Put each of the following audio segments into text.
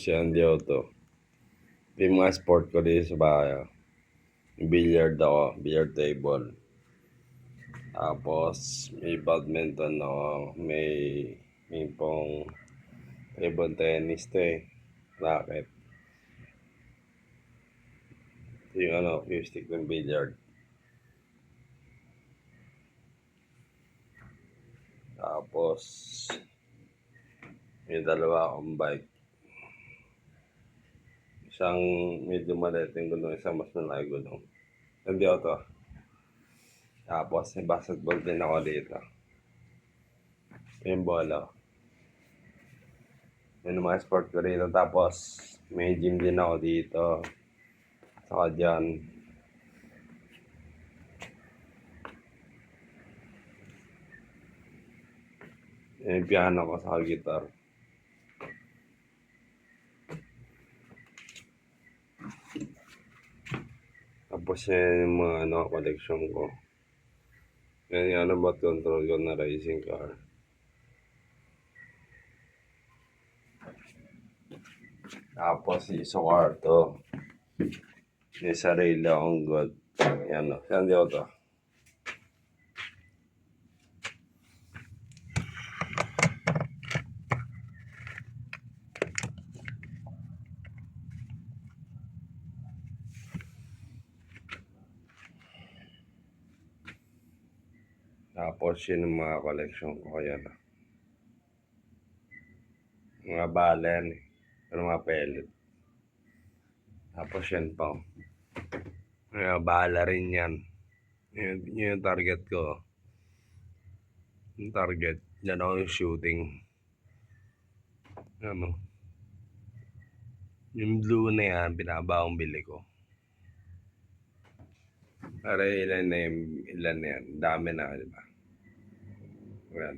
Hello, si Andy Otto. Ito yung mga sport ko dito sa bahay. Billiard ako, billiard table. Tapos, may badminton ako, may may pong table tennis to eh. Racket. Ito yung ano, yung stick ng billiard. Tapos, may dalawa akong bike. Isang medyo maliit yung gulong, isang mas malaki gulong. Hindi ako to. Tapos, may basketball din ako dito. Yung bola. Yun mga sport ko rito. Tapos, may gym din ako dito. Saka dyan. Yung piano ko sa guitar. Tapos yan yung mga ano, collection ko. Yan yung ano ba control ko na racing car. Tapos yung sa kwarto. May sarili akong gold. Yan o. Saan di ako to? Tapos yun yung mga collection ko kaya na. Mga balen eh. Pero mga pellet. Tapos yan pa. Mga bala rin yan. Yun, yun yung target ko. Yung target. Yan ako yung shooting. Ano? Yung blue na yan, pinaba akong bili ko. Para ilan na yung, ilan na yan. Dami na, di ba? Yan.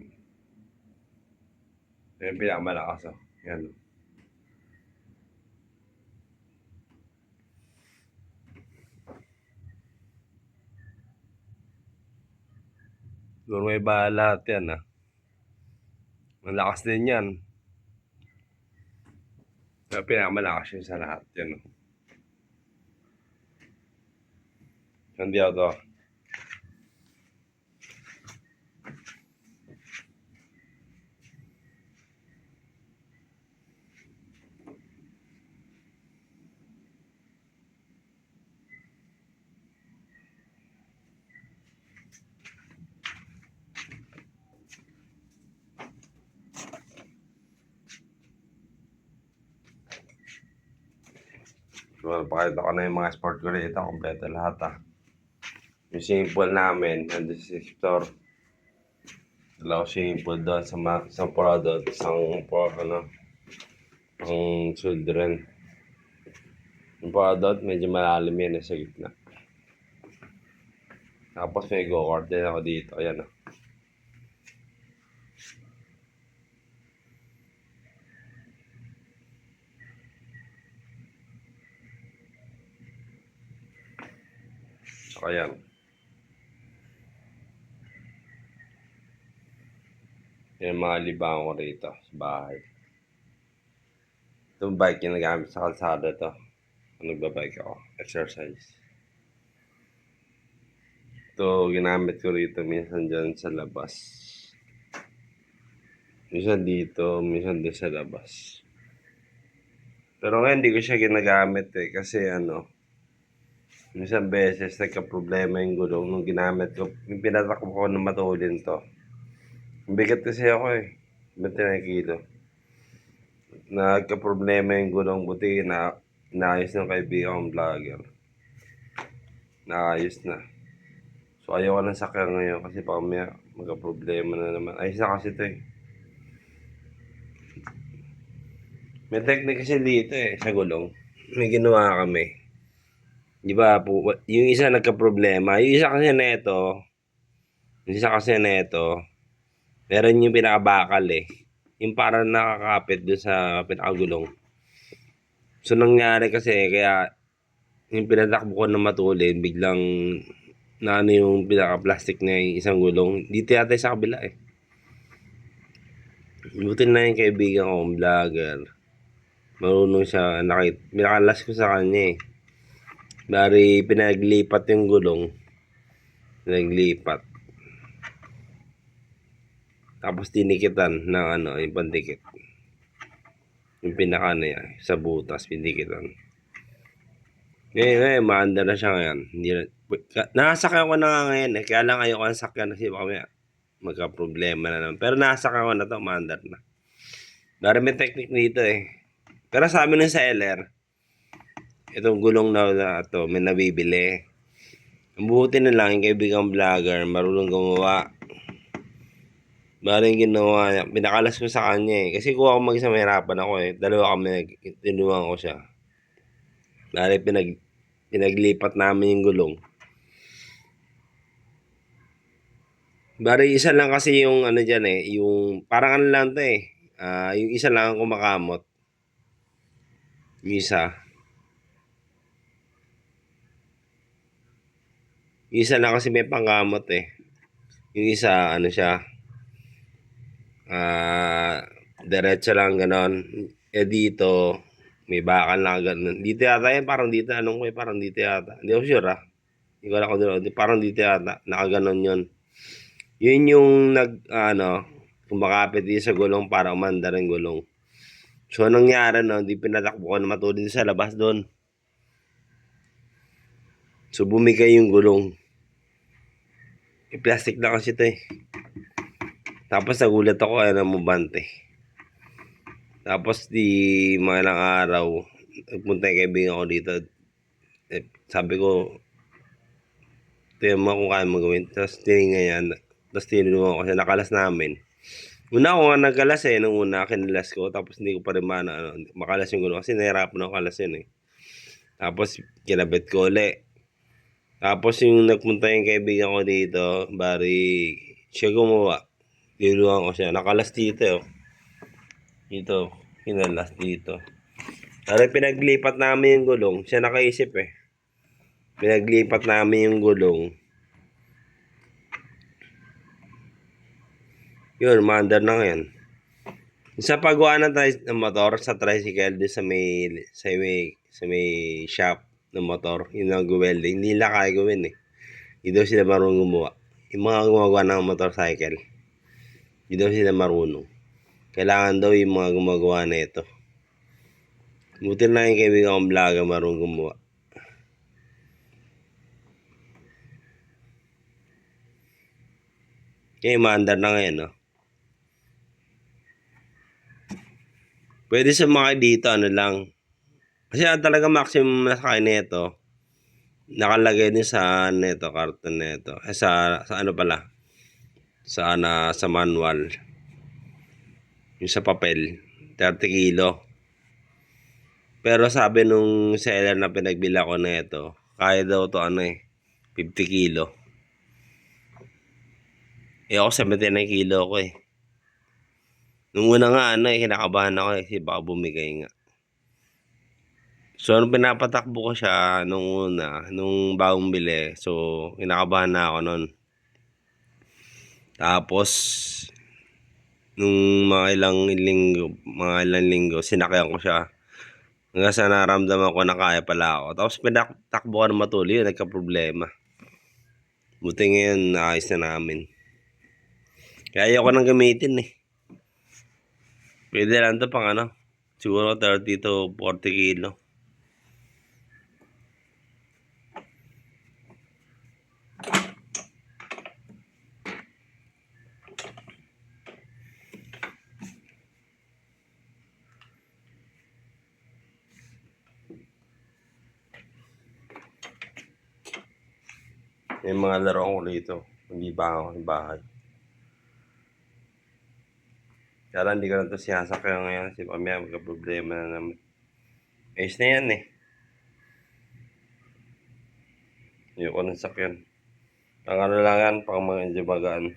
Yan yung pinakamalakas oh. Yan. Doon may bahala lahat yan ah. Malakas din yan. Pero pinakamalakas yun sa lahat yan oh. Ako to. So, pakita ko na yung mga sport ko rito. Kompleto lahat ah. Yung simple namin, nandun sa store. Dalawa simple doon sa, ma- sa product, isang for ano, ang children. Yung product, medyo malalim yan nasa gitna. Tapos may go-kart din ako dito. Ayan ah. So, ayan. Yan mga libangan ko rito sa bahay. Itong bike yung nagamit sa kalsada to. Nagbabike ako. Exercise. Ito, ginamit ko rito minsan dyan sa labas. Minsan dito, minsan din sa labas. Pero ngayon, hindi ko siya ginagamit eh. Kasi ano, minsan beses nagka-problema yung gulong nung ginamit ko. Pinatakbo ko na matulin to. Bigat kasi ako eh. 29 kilo. Nagka-problema yung gulong buti na naayos ng kaibigan kong vlogger. Naayos na. So ayaw ko ng sakyan ngayon kasi baka may magka-problema na naman. Ayos na kasi ito eh. May technique kasi dito eh, sa gulong. May ginawa kami. Di ba po, yung isa nagka-problema. Yung isa kasi na ito, yung isa kasi na ito, meron yung pinakabakal eh. Yung parang nakakapit doon sa pinakagulong. So nangyari kasi, kaya yung pinatakbo ko na matulin, biglang na ano yung pinaka-plastic na yung isang gulong. Dito yata sa kabila eh. Buti na yung kaibigan ko, vlogger. Marunong siya. Nakit, pinakalas ko sa kanya eh. Bari pinaglipat yung gulong. Pinaglipat. Tapos tinikitan ng ano, yung pandikit. Yung pinaka ano yan, sa butas, pinikitan. Ngayon, ngayon, maanda na siya ngayon. Hindi na, ka- nakasakyan ko na nga ngayon eh. Kaya lang ayoko ang sakyan kasi baka may magka-problema na naman. Pero nasakyan ko na to, maandar na. Dari may technique dito eh. Pero sabi ng seller, itong gulong na na to, may nabibili. Ang na lang, yung kaibigang vlogger, marunong gumawa. Bali yung ginawa niya, pinakalas ko sa kanya eh. Kasi kung ako mag-isa, mahirapan ako eh. Dalawa kami, tinulungan ko siya. Bali, pinag, pinaglipat namin yung gulong. Bali, isa lang kasi yung ano dyan eh, yung parang ano lang to eh. Ah, yung isa lang ang kumakamot. Yung isa. Isa lang kasi may pangkamot eh. Yung isa, ano siya, ah, diretso lang ganon. Eh dito, may bakal na ganon. Dito yata yan, parang dito, anong ko eh, parang dito yata. Hindi ako sure ah. Hindi ko kung dito, parang dito yata, nakaganon yun. Yun yung nag, ano, kumakapit dito sa gulong para umanda rin gulong. So, anong nangyari no, di pinatakbo ko na matulid sa labas doon. So, bumigay yung gulong. Eh, plastic na kasi ito eh. Tapos nagulat ako, ay namubante. Tapos di mga ilang araw, nagpunta yung kaibigan ko dito. Eh, sabi ko, tingnan mo kung kaya mo gawin. Tapos tinignan yan. Tapos tinulungan ko siya, nakalas namin. Una ako nga nagkalas eh, nung una kinilas ko, tapos hindi ko pa rin maano, ano, makalas yung gulo, kasi nahirapan ako kalasin eh. Tapos kinabit ko uli. Tapos yung nagpunta yung kaibigan ko dito, bari, siya gumawa. Tinulungan ko siya, nakalas dito eh. oh. Dito, kinalas dito. Pero pinaglipat namin yung gulong, siya nakaisip eh. Pinaglipat namin yung gulong. Yun, maandar na ngayon. Sa paggawa ng, ng motor sa tricycle doon sa may sa may sa may shop ng motor, yung nag-welding, hindi nila kaya gawin eh. Hindi daw sila marunong gumawa. Yung mga gumagawa ng motorcycle, hindi daw sila marunong. Kailangan daw yung mga gumagawa na ito. Buti na yung kaibigan kong vlogger marunong gumawa. Kaya maandar na ngayon, no? Pwede sa mga dito, ano lang. Kasi ang talaga maximum na sa kanya ito, nakalagay din sa neto, karton neto. Eh, sa, sa ano pala? Sa, na, sa manual. Yung sa papel. 30 kilo. Pero sabi nung seller na pinagbila ko na ito, kaya daw to ano eh, 50 kilo. Eh ako 79 kilo ko eh. Nung una nga ano eh, kinakabahan ako eh, kasi baka bumigay nga. So, nung pinapatakbo ko siya nung una, nung bagong bili, so, kinakabahan na ako nun. Tapos, nung mga ilang linggo, mga ilang linggo, sinakyan ko siya. Hanggang sa naramdaman ko na kaya pala ako. Tapos, pinatakbo ko na matuloy, yun, nagka-problema. Buti ngayon, naayos na namin. Kaya ayoko nang gamitin eh. Pwede lang to pang ano, siguro 30 to 40 kilo. May mga laro ko rito. Hindi ba ako sa bahay. Kaya lang, hindi ko na ito sinasakyan ngayon kasi pamaya magka-problema na naman. Ayos na yan eh. Ayoko ng sakyan. Ang ano lang yan, pang mga jabagaan.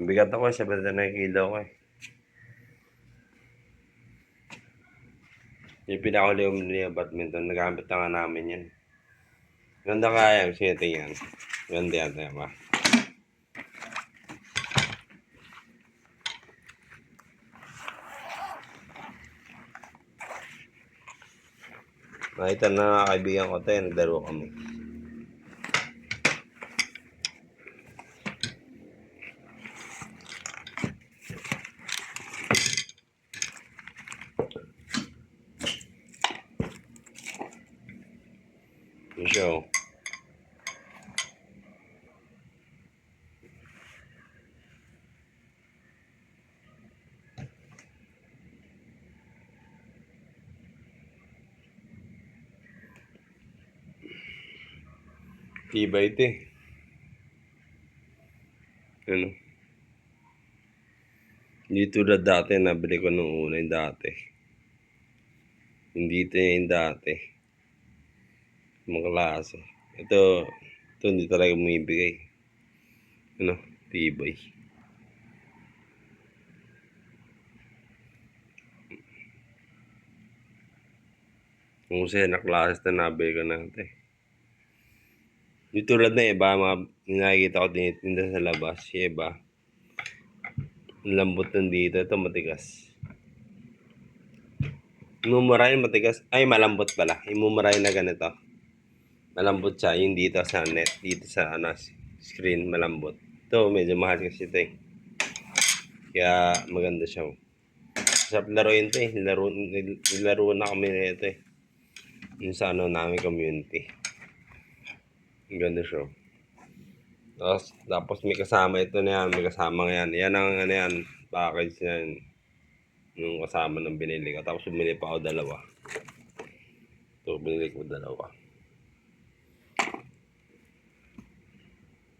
Ang bigat ako, 79 kilo ko eh. Yung pinakuli yung nila badminton, nagamit na nga namin yan. Ganda kaya yung setting yan. Ganda yan tayo ba? Nakita na mga kaibigan ko tayo, nagdaro kami. Tibay ito eh. Ano? Hindi tulad dati, nabili ko nung una yung dati. Hindi ito yung dati. Mga klase. Ito, ito hindi talaga bumibigay. Ano? Tibay. Kung sa'yo na klase na nabili ko na. Yung tulad na iba, mga nakikita ko tinitinda sa labas, yung iba. Ang lambot ng dito, ito matigas. Imumuray matigas, ay malambot pala. Imumuray na ganito. Malambot siya, yung dito sa net, dito sa ano, screen, malambot. Ito, medyo mahal kasi ito eh. Kaya maganda siya. Sarap laruin ito eh. Nil- nilaro na kami nito eh. Yung sa ano namin community. Ganda siya. Tapos, tapos may kasama ito na yan, may kasama nga yan. Yan ang ano yan, package na yan. Yung kasama ng binili ko. Tapos bumili pa ako dalawa. Ito, binili ko dalawa.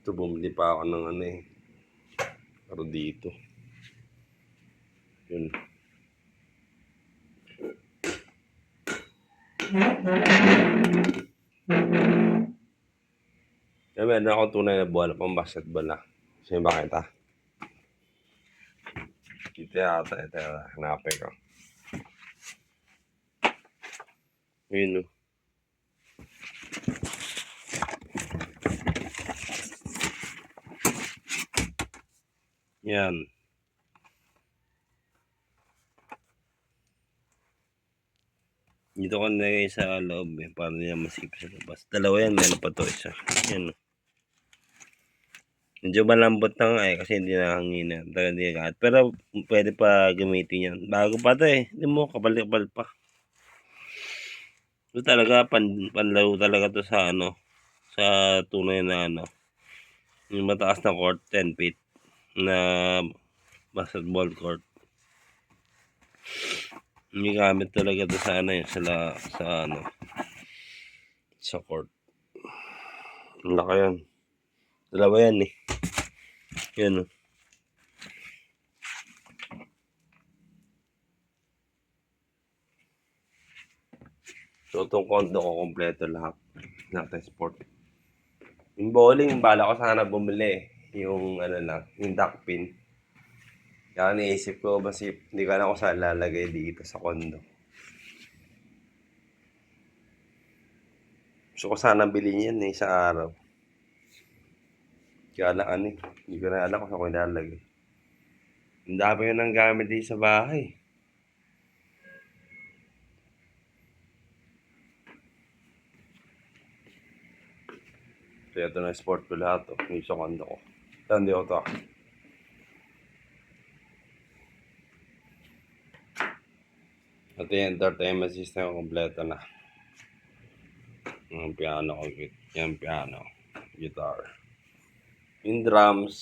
Ito, bumili pa ako ng ano eh. Pero dito. Yun. Kaya meron akong tunay na bola pang basketball na. Sino ba kita? Dito yata. Ito yata. Hanapin ko. Yun o. Yan. Dito ko nilagay sa loob eh, para niya masip sa labas. Dalawa yan, meron pa to isa. Yan. oh. Medyo malambot na nga eh, kasi hindi nakangina. Talaga hindi kaat. Pero pwede pa gamitin yan. Bago pa to eh. Hindi mo, kapal-kapal pa. Ito talaga, pan, panlaro talaga to sa ano, sa tunay na ano. Yung mataas na court, 10 feet na basketball court. Hindi gamit talaga to sa ano yun, sa, la, sa ano, sa court. Ang laki yan. Dalawa yan eh. Yan oh. So, itong kondo ko, kompleto lahat. Lahat sport. Yung bowling, bala ko sana bumili. Yung, ano lang, yung duck pin. Kaya naisip ko, basi, hindi ko alam kung saan lalagay dito sa kondo. Gusto ko sana bilhin yan eh, sa araw. Kaya lang ano eh, hindi ko na alam kung saan ko ilalagay. Ang dami ko ng gamit dito sa bahay. Kaya ito na sport ko lahat to. Yung sa kondo ko. Ito, hindi ko ah. Ito yung entertainment system kompleto na. Yung piano ko, yung piano, guitar. Yung drums,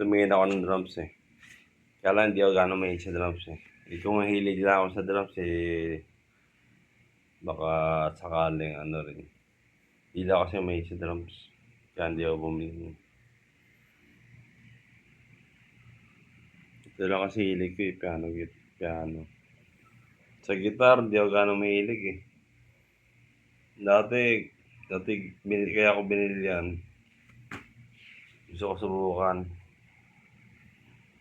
tumingin ako ng drums eh. Kaya lang hindi ako gano'ng mahilig sa drums eh. Hindi ko mahilig lang ako sa drums eh. Baka sakaling ano rin. Hindi lang kasi mahilig sa drums. Kaya hindi ako bumili. Ito lang kasi hilig ko eh, piano, piano. Sa guitar, hindi ako gano'ng mahilig eh. Dati, dati kaya ako binili yan. Gusto ko subukan.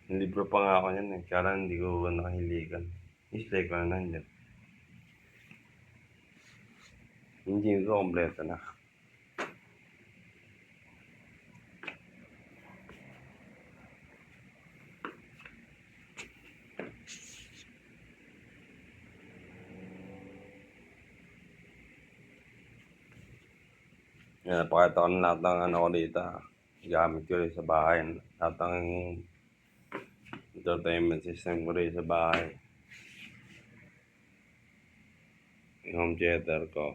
Libro pa nga ako yan eh. Kaya hindi ko nakahiligan. Islay ko na nandiyan. Gym ko kompleto na. Yan, napakita ko na lahat ng ano ko dito. Gamit ko rin sa bahay. Lahat ng entertainment system ko rin sa bahay. Yung home theater ko.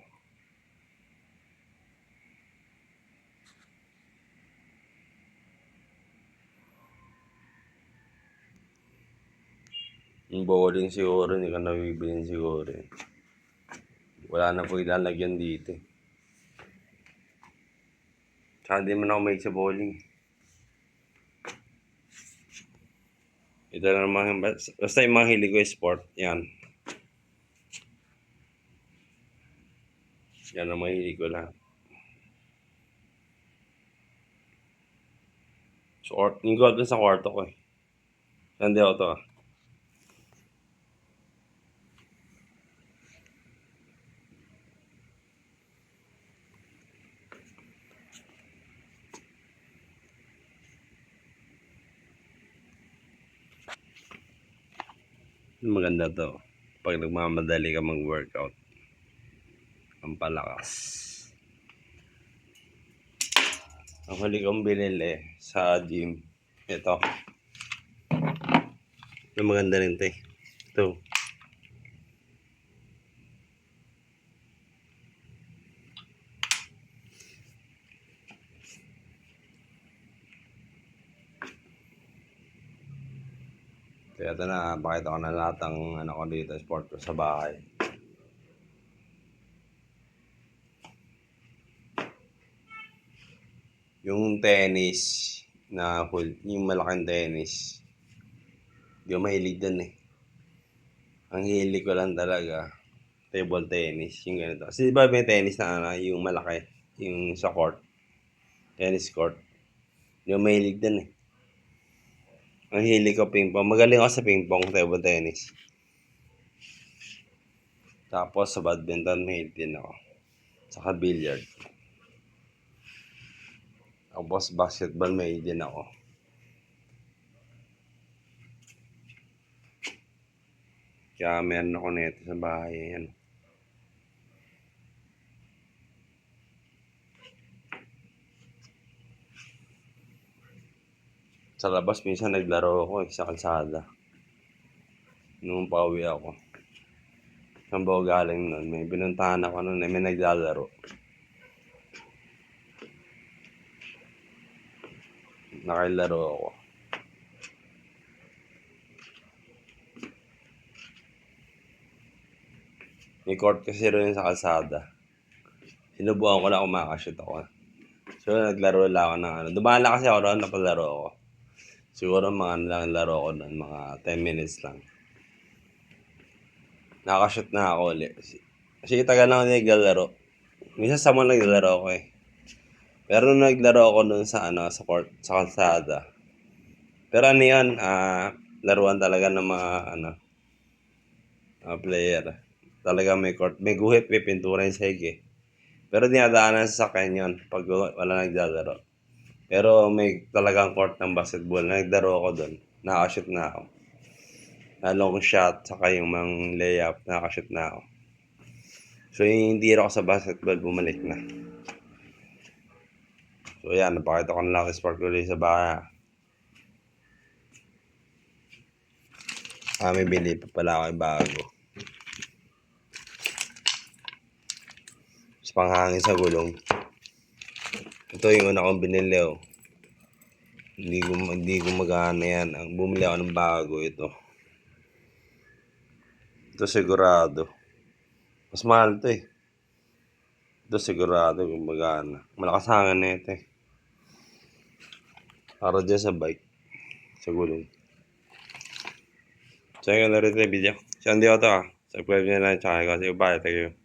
Yung bowling siguro, hindi ka nabibilin siguro. eh. Wala na po ilalagyan dito. Eh. Tsaka hindi man ako sa bowling. Ito na naman, bas- basta yung mga hilig ko yung sport, yan. Yan ang mahilig ko lahat. So, or, yung gold sa kwarto ko eh. Saan di ako to ah. Maganda to. Pag nagmamadali ka mag-workout. Ang palakas. Ang huli kong binili sa gym. Ito. Ito maganda rin to. Ito. Kaya ito na, pakita ko na lahat ng ano ko dito, sport ko sa bahay. Yung tennis na yung malaking tennis. Hindi ko mahilig dun eh. Ang hilig ko lang talaga, table tennis, yung ganito. Kasi di ba may tennis na ano, yung malaki, yung sa court, tennis court. Hindi ko mahilig dun eh. Ang hilig ko ping pong. Magaling ako sa ping pong table tennis. Tapos sa badminton mahilig din ako. Saka billiard. Tapos basketball mahilig din ako. Kaya meron ako nito sa bahay. Yan. Sa labas minsan naglaro ako eh, sa kalsada. Nung pauwi ako. Saan ba galing nun? May binuntahan ako nun eh, may naglalaro. Nakailaro ako. May court kasi rin sa kalsada. Sinubukan ko lang kung makakashoot ako. So, naglaro lang ako ng ano. Dumala kasi ako ron, napalaro ako. Siguro mga lang laro ko nun, mga 10 minutes lang. Nakakashoot na ako ulit. Kasi tagal na ako naglalaro. Minsan sa mga naglalaro ako eh. Pero nung naglaro ako nun sa ano, sa court, sa kalsada. Pero ano yun, ah, laruan talaga ng mga ano, mga player. Talaga may court, may guhit, may pintura yung eh. Pero dinadaanan sa akin yun pag wala naglalaro. Pero may talagang court ng basketball. Naglaro ako doon. Nakashoot na ako. Na long shot, saka yung mga layup, nakashoot na ako. So yung hindi ako sa basketball, bumalik na. So yan, napakita ko ang sport ko ulit sa bahay. Ah, may bili pa pala ako yung bago. Sa panghangin sa gulong. Ito yung una kong binili oh. Hindi ko, hindi ko magana yan. Ang bumili ako ng bago ito. Ito sigurado. Mas mahal to eh. Ito sigurado kung magana. Malakas hangin na ito eh. Para dyan sa bike. Sa gulong. Rin ito yung video. Hindi ko ito ah. Subscribe nyo lang. Tsaka kasi bye. Thank you.